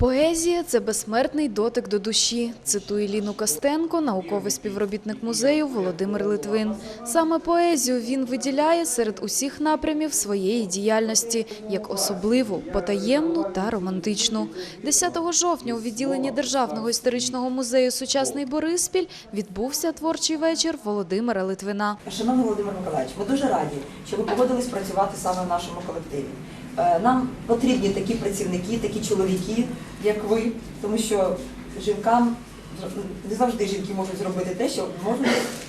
Поезія це безсмертний дотик до душі, цитує Ліну Костенко, науковий співробітник музею Володимир Литвин. Саме поезію він виділяє серед усіх напрямів своєї діяльності як особливу, потаємну та романтичну. 10 жовтня у відділенні Державного історичного музею Сучасний Бориспіль відбувся творчий вечір Володимира Литвина. Шановний Володимир Миколаївич, ми дуже раді, що ви погодились працювати саме в нашому колективі. Е, Нам потрібні такі працівники, такі чоловіки, як ви, тому що жінкам не завжди жінки можуть зробити те, що можуть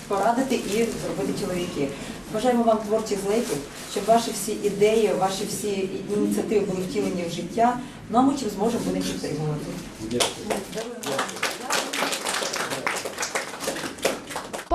порадити і зробити чоловіки. Бажаємо вам творчих злетів, щоб ваші всі ідеї, ваші всі ініціативи були втілені в життя. Ну а ми чим зможемо будемо підтримувати.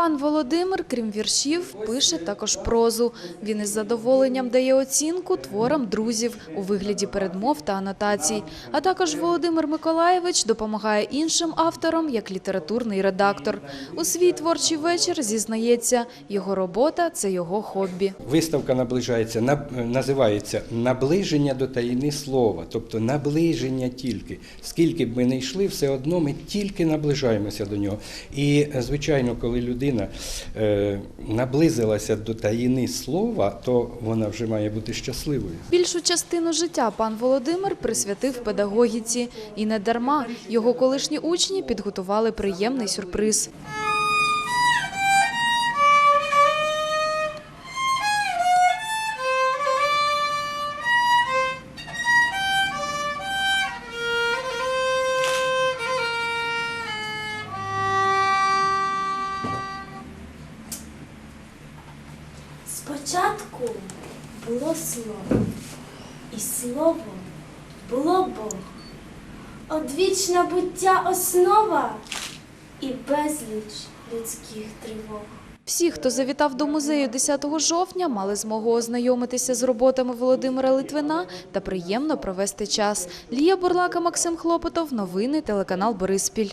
Пан Володимир, крім віршів, пише також прозу. Він із задоволенням дає оцінку творам друзів у вигляді передмов та анотацій. А також Володимир Миколаєвич допомагає іншим авторам як літературний редактор. У свій творчий вечір зізнається, його робота це його хобі. Виставка наближається, наб- називається Наближення до таїни слова, тобто наближення тільки. Скільки б ми не йшли, все одно ми тільки наближаємося до нього. І, е, звичайно, коли людина е, наблизилася до таїни слова, то вона вже має бути щасливою. Більшу частину життя пан Володимир присвятив педагогіці. І не дарма його колишні учні підготували приємний сюрприз. Спочатку було слово, і слово було Бог. Одвічна буття основа і безліч людських тривог. Всі, хто завітав до музею 10 жовтня, мали змогу ознайомитися з роботами Володимира Литвина та приємно провести час. Лія Бурлака, Максим Хлопотов. Новини телеканал Бориспіль.